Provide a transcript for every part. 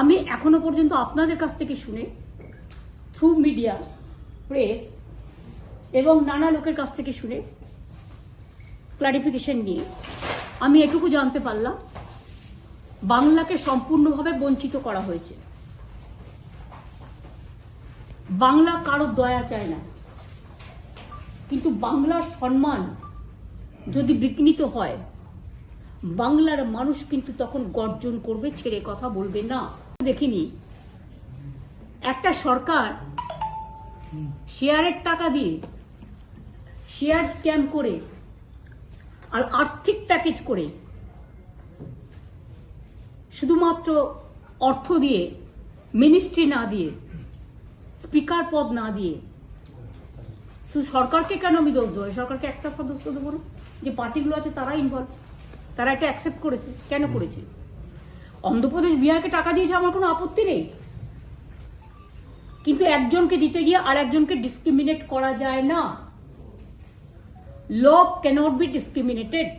আমি এখনও পর্যন্ত আপনাদের কাছ থেকে শুনে থ্রু মিডিয়া প্রেস এবং নানা লোকের কাছ থেকে শুনে ক্লারিফিকেশন নিয়ে আমি এটুকু জানতে পারলাম, বাংলাকে সম্পূর্ণভাবে বঞ্চিত করা হয়েছে। বাংলা কারও দয়া চায় না। কিন্তু বাংলার সম্মান যদি বিঘ্নিত হয়, বাংলার মানুষ কিন্তু তখন গর্জন করবে, ছেড়ে কথা বলবে না। দেখিনি। একটা সরকার শেয়ারের টাকা দিয়ে শেয়ার স্ক্যাম করে আর আর্থিক প্যাকেজ করে শুধুমাত্র অর্থ দিয়ে, মিনিস্ট্রি না দিয়ে, স্পিকার পদ না দিয়ে, শুধু সরকারকে কেন আমি দোষ দেবো? সরকারকে একটা পদ দোষ দেবো না। যে পার্টিগুলো আছে তারা ইনভলভ তারা এটা অ্যাকসেপ্ট করেছে। কেন করেছে? অন্ধ্রপ্রদেশ বিহারকে টাকা দিয়েছে, আমার কোনো আপত্তি নেই। কিন্তু একজনকে দিতে গিয়ে আর একজনকে ডিসক্রিমিনেট করা যায় না। ল ক্যানট বি ডিসক্রিমিনেটেড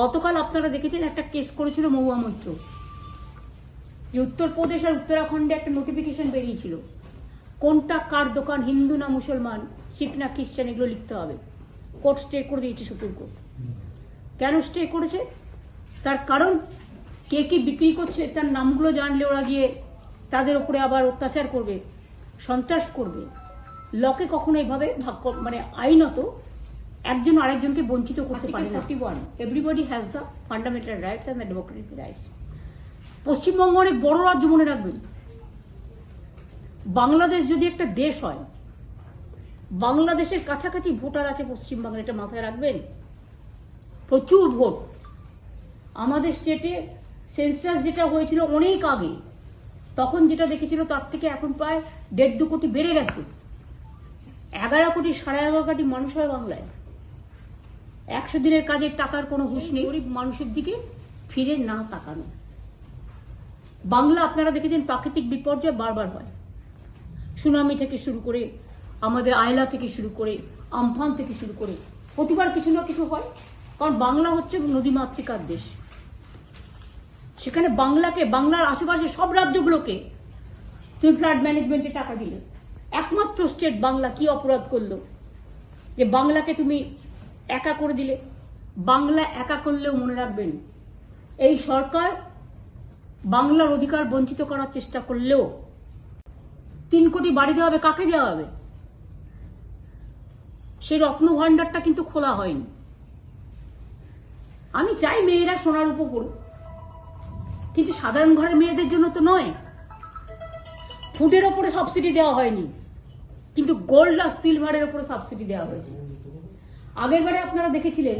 গতকাল আপনারা দেখেছেন, একটা কেস করেছিল মহুয়া মৈত্র। যে উত্তরপ্রদেশ আর উত্তরাখণ্ডে একটা নোটিফিকেশন বেরিয়েছিল। কোনটা কার দোকান, হিন্দু না মুসলমান, শিখ না খ্রিস্টান, এগুলো লিখতে হবে। কোর্ট স্টে করে দিয়েছে সুপ্রিম কোর্ট কেন স্টে করেছে? তার কারণ কে কে বিক্রি করছে তার নামগুলো জানলে ওরা গিয়ে তাদের উপরে আবার অত্যাচার করবে সন্ত্রাস করবে। লকে কখনো এভাবে ভাগ মানে আইনত একজন আরেকজনকে বঞ্চিত করতে পারে না। One everybody has the fundamental rights and the democratic rights Paschimbanga অনেক বড় রাজ্য মনে রাখবেন। বাংলাদেশ যদি একটা দেশ হয় বাংলাদেশের কাছাকাছি ভোটার আছে পশ্চিমবাংলা এটা মাথায় রাখবেন। প্রচুর ভোট। আমাদের স্টেটে সেন্সাস যেটা হয়েছিল অনেক আগে, তখন যেটা দেখেছিল তার থেকে এখন প্রায় দেড় দু কোটি বেড়ে গেছে। এগারো কোটি, সাড়ে এগারো কোটি মানুষ হয় বাংলায়। একশো দিনের কাজের টাকার কোনো হুঁশ নেই। গরিব মানুষের দিকে ফিরে না তাকানো। বাংলা আপনারা দেখেছেন প্রাকৃতিক বিপর্যয় বারবার হয়। সুনামি থেকে শুরু করে, আমাদের আয়লা থেকে শুরু করে, আমফান থেকে শুরু করে, প্রতিবার কিছু না কিছু হয়। কারণ বাংলা হচ্ছে নদীমাতৃকার দেশ। সেখানে বাংলাকে, বাংলার আশেপাশে সব রাজ্যগুলোকে তুমি ফ্লাড ম্যানেজমেন্টে টাকা দিলে। একমাত্র স্টেট বাংলা কি অপরাধ করল? যে বাংলাকে তুমি একা করে দিলে? বাংলা একা করলেও মনে রাখবেন, এই সরকার বাংলার অধিকার বঞ্চিত করার চেষ্টা করলেও তিন কোটি বাড়ি দেওয়া হবে, কাকে দেওয়া হবে? সেই রত্ন ভাণ্ডারটা কিন্তু খোলা হয়নি। আমি চাই মেয়েরা সোনার উপর করুক কিন্তু সাধারণ ঘরের মেয়েদের জন্য তো নয়। ফুডের ওপরে সাবসিডি দেওয়া হয়নি। কিন্তু গোল্ড আর সিলভারের ওপরে সাবসিডি দেওয়া হয়েছে। আগের বারে আপনারা দেখেছিলেন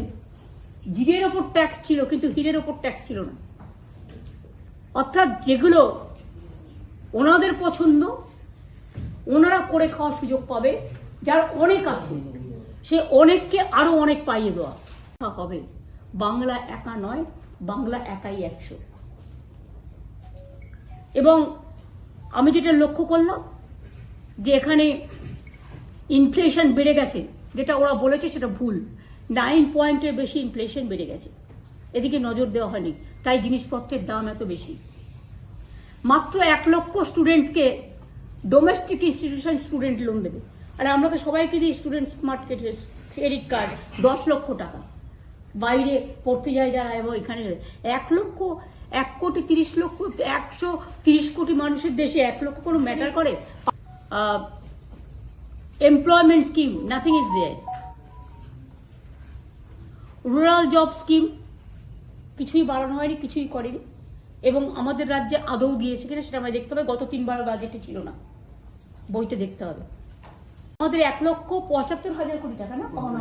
জিরের ওপর ট্যাক্স ছিল, কিন্তু হিরের ওপর ট্যাক্স ছিল না। অর্থাৎ যেগুলো ওনাদের পছন্দ, ওনারা করে খাওয়ার সুযোগ পাবে, যার অনেক আছে। সে অনেককে আরও অনেক পাইয়ে দেওয়া হবে। বাংলা একা নয়, বাংলা একাই একশো। এবং আমি যেটা লক্ষ্য করলাম যে এখানে ইনফ্লেশন বেড়ে গেছে, যেটা ওরা বলেছে সেটা ভুল। নাইন পয়েন্টের বেশি ইনফ্লেশন বেড়ে গেছে। এদিকে নজর দেওয়া হয়নি, তাই জিনিসপত্রের দাম এত বেশি। মাত্র এক লক্ষ স্টুডেন্টসকে ডোমেস্টিক ইনস্টিটিউশন স্টুডেন্ট লোন দেবে। আর আমরা তো সবাইকে দিই স্টুডেন্ট মার্কেট ক্রেডিট কার্ড দশ লক্ষ টাকা। বাইরে পড়তে যায় যারা এবং এখানে এক লক্ষ, এক কোটি তিরিশ লক্ষ, একশো তিরিশ কোটি মানুষের দেশে এক লক্ষ কোনো ম্যাটার করে? Employment scheme nothing is there rural job scheme কিছুই বাড়ানো হয়নি, কিছুই করেনি। এবং আমাদের রাজ্যে আদৌ দিয়েছে কিনা সেটা আমায় দেখতে হবে। গত তিনবার বাজেটে ছিল না। বইতে দেখতে হবে। আমাদের এক লক্ষ পঁচাত্তর হাজার কোটি টাকা না? পাওনা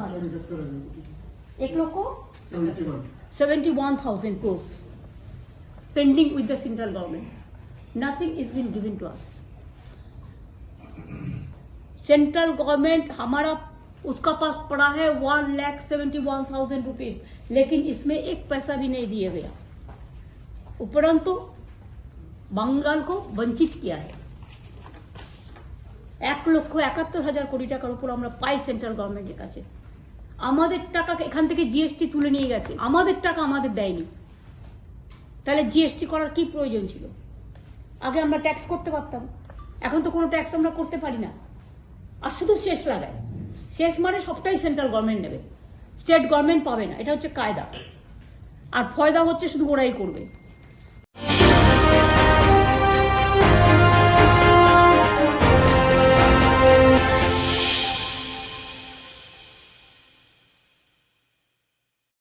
হাজার এক লক্ষ seventy one thousand crores pending with the central government. Nothing is been given to us. Central government हमारा उसका पास पड़ा है one lakh seventy one thousand rupees लेकिन इसमें एक पैसा भी नहीं दिया गया उपरंतु बंगाल को वंचित किया है এক লক্ষ একাত্তর হাজার কোটি টাকার উপর আমরা পাই সেন্ট্রাল গভর্নমেন্টের কাছে আমাদের টাকা এখান থেকে জিএসটি তুলে নিয়ে গেছে। আমাদের টাকা আমাদের দেয়নি। তাহলে জিএসটি করার কি প্রয়োজন ছিল? আগে আমরা ট্যাক্স করতে পারতাম। এখন তো কোনো ট্যাক্স আমরা করতে পারি না। আর শুধু শেষ লাগায়। শেষ মানে সবটাই সেন্ট্রাল গভর্নমেন্ট নেবে। স্টেট গভর্নমেন্ট পাবে না। এটা হচ্ছে কায়দা। আর ফয়দা হচ্ছে শুধু ওরাই করবে।